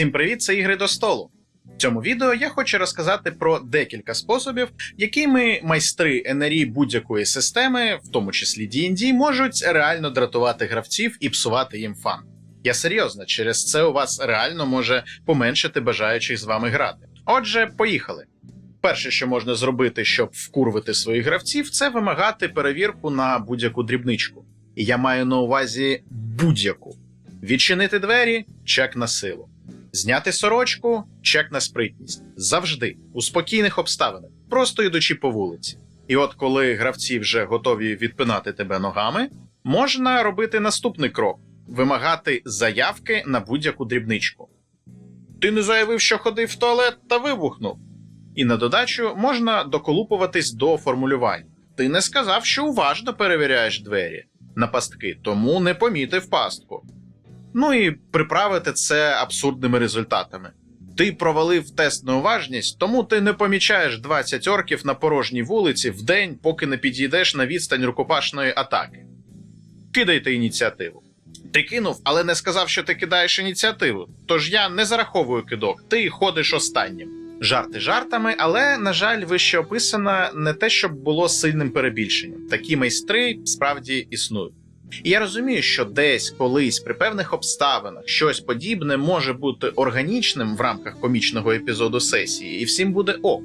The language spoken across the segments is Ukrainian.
Всім привіт, це ігри до столу. В цьому відео я хочу розказати про декілька способів, якими майстри НРІ будь-якої системи, в тому числі D&D, можуть реально дратувати гравців і псувати їм фан. Я серйозно, через це у вас реально може поменшити бажаючих з вами грати. Отже, поїхали. Перше, що можна зробити, щоб вкурвити своїх гравців, це вимагати перевірку на будь-яку дрібничку. І я маю на увазі будь-яку. Відчинити двері чек на силу. Зняти сорочку чек на спритність. Завжди, у спокійних обставинах, просто йдучи по вулиці. І от коли гравці вже готові відпинати тебе ногами, можна робити наступний крок: вимагати заявки на будь-яку дрібничку. Ти не заявив, що ходив в туалет та вибухнув. І на додачу можна доколупуватись до формулювань. Ти не сказав, що уважно перевіряєш двері на пастки, тому не помітив пастку. Ну і приправити це абсурдними результатами. Ти провалив тест на уважність, тому ти не помічаєш 20 орків на порожній вулиці в день, поки не підійдеш на відстань рукопашної атаки. Кидайте ініціативу. Ти кинув, але не сказав, що ти кидаєш ініціативу. Тож я не зараховую кидок, ти ходиш останнім. Жарти жартами, але, на жаль, вище описано не те, щоб було сильним перебільшенням. Такі майстри справді існують. І я розумію, що десь колись при певних обставинах щось подібне може бути органічним в рамках комічного епізоду сесії, і всім буде ок.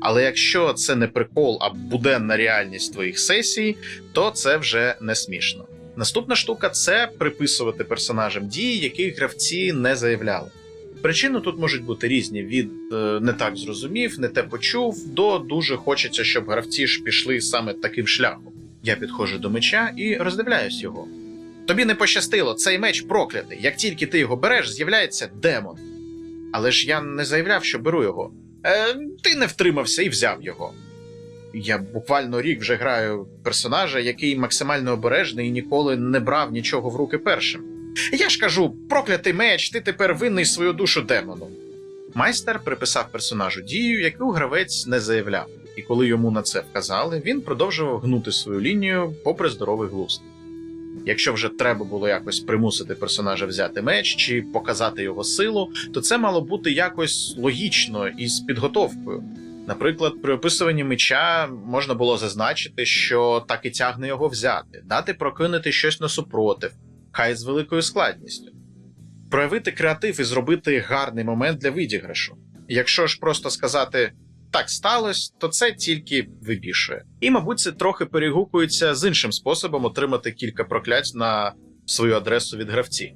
Але якщо це не прикол, а буденна реальність твоїх сесій, то це вже не смішно. Наступна штука це приписувати персонажам дії, яких гравці не заявляли. Причини тут можуть бути різні: від е, не так зрозумів, не те почув, до дуже хочеться, щоб гравці ж пішли саме таким шляхом. Я підходжу до меча і роздивляюсь його. Тобі не пощастило, цей меч проклятий. Як тільки ти його береш, з'являється демон. Але ж я не заявляв, що беру його. Е, ти не втримався і взяв його. Я буквально рік вже граю персонажа, який максимально обережний і ніколи не брав нічого в руки першим. Я ж кажу, проклятий меч, ти тепер винний свою душу демону. Майстер приписав персонажу дію, яку гравець не заявляв, і коли йому на це вказали, він продовжував гнути свою лінію попри здоровий глузд. Якщо вже треба було якось примусити персонажа взяти меч чи показати його силу, то це мало бути якось логічно і з підготовкою. Наприклад, при описуванні меча можна було зазначити, що так і тягне його взяти, дати прокинути щось на супротив, хай з великою складністю, проявити креатив і зробити гарний момент для видіграшу. Якщо ж просто сказати так сталося, то це тільки вибішує. І, мабуть, це трохи перегукується з іншим способом отримати кілька проклять на свою адресу від гравців.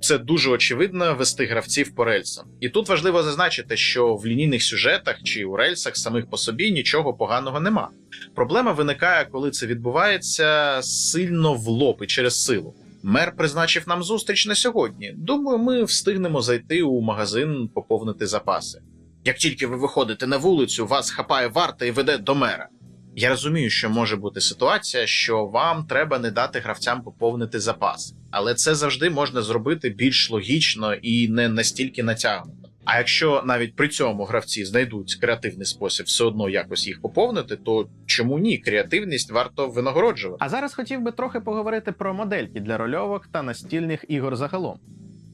Це дуже очевидно вести гравців по рельсам. І тут важливо зазначити, що в лінійних сюжетах чи у рельсах самих по собі нічого поганого нема. Проблема виникає, коли це відбувається сильно в лоб і через силу. Мер призначив нам зустріч на сьогодні. Думаю, ми встигнемо зайти у магазин поповнити запаси. Як тільки ви виходите на вулицю, вас хапає варта і веде до мера. Я розумію, що може бути ситуація, що вам треба не дати гравцям поповнити запас, але це завжди можна зробити більш логічно і не настільки натягнуто. А якщо навіть при цьому гравці знайдуть креативний спосіб все одно якось їх поповнити, то чому ні? Креативність варто винагороджувати. А зараз хотів би трохи поговорити про модельки для рольовок та настільних ігор загалом.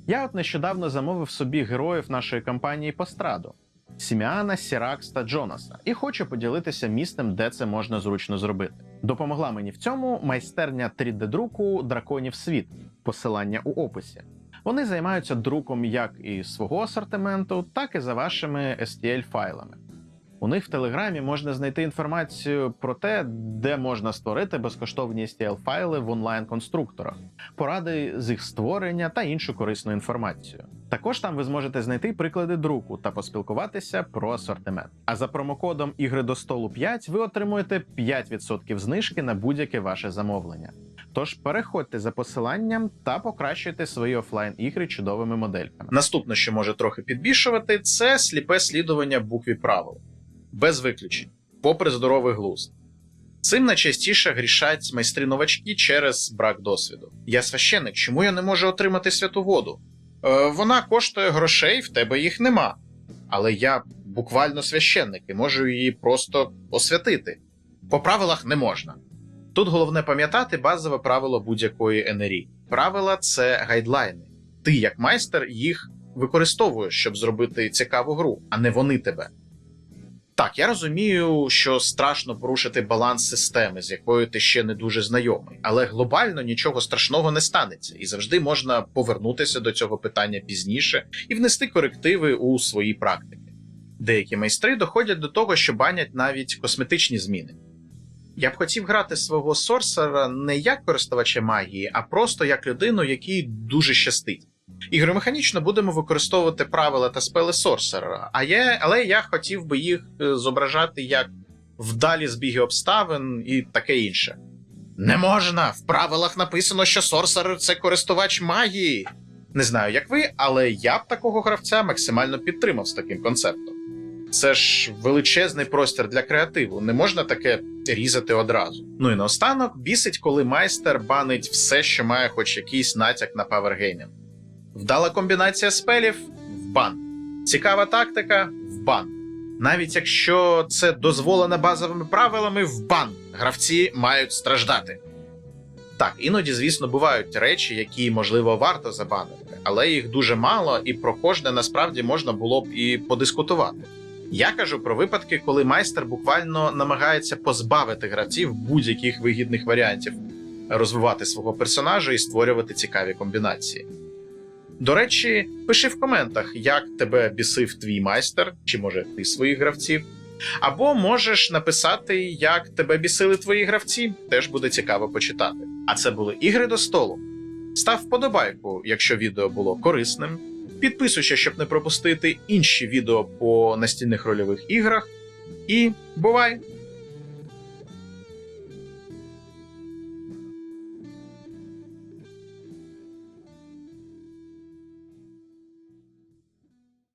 Я от нещодавно замовив собі героїв нашої кампанії по страду Сіміана, Сіракс та Джонаса, і хочу поділитися місцем, де це можна зручно зробити. Допомогла мені в цьому майстерня 3D-друку драконів світ, посилання у описі. Вони займаються друком як і свого асортименту, так і за вашими STL-файлами. У них в Телеграмі можна знайти інформацію про те, де можна створити безкоштовні STL-файли в онлайн-конструкторах, поради з їх створення та іншу корисну інформацію. Також там ви зможете знайти приклади друку та поспілкуватися про асортимент. А за промокодом ігри до столу 5 ви отримуєте 5% знижки на будь-яке ваше замовлення. Тож переходьте за посиланням та покращуйте свої офлайн ігри чудовими модельками. Наступне, що може трохи підбільшувати, це сліпе слідування букві правил, без виключень, попри здоровий глузд. Цим найчастіше грішать майстри новачки через брак досвіду. Я священник, чому я не можу отримати святу воду? Е, вона коштує грошей, в тебе їх нема. Але я буквально священник і можу її просто освятити. По правилах не можна. Тут головне пам'ятати базове правило будь-якої НРІ. Правила це гайдлайни. Ти, як майстер, їх використовуєш, щоб зробити цікаву гру, а не вони тебе. Так, я розумію, що страшно порушити баланс системи, з якою ти ще не дуже знайомий, але глобально нічого страшного не станеться, і завжди можна повернутися до цього питання пізніше і внести корективи у свої практики. Деякі майстри доходять до того, що банять навіть косметичні зміни. Я б хотів грати свого сорсера не як користувача магії, а просто як людину, якій дуже щастить. Ігромеханічно будемо використовувати правила та спели сорсера, а я, але я хотів би їх е, зображати як вдалі збіги обставин і таке інше. Не можна! В правилах написано, що сорсер це користувач магії. Не знаю, як ви, але я б такого гравця максимально підтримав з таким концептом. Це ж величезний простір для креативу, не можна таке різати одразу. Ну і наостанок бісить, коли майстер банить все, що має хоч якийсь натяк на павергеймінг. Вдала комбінація спелів в бан. Цікава тактика в бан. Навіть якщо це дозволено базовими правилами, в бан гравці мають страждати. Так, іноді, звісно, бувають речі, які, можливо, варто забанити, але їх дуже мало, і про кожне насправді можна було б і подискутувати. Я кажу про випадки, коли майстер буквально намагається позбавити гравців будь-яких вигідних варіантів, розвивати свого персонажа і створювати цікаві комбінації. До речі, пиши в коментах, як тебе бісив твій майстер, чи може ти своїх гравців. Або можеш написати, як тебе бісили твої гравці, теж буде цікаво почитати. А це були ігри до столу. Став вподобайку, якщо відео було корисним. Підписуйся, щоб не пропустити інші відео по настільних рольових іграх. І бувай!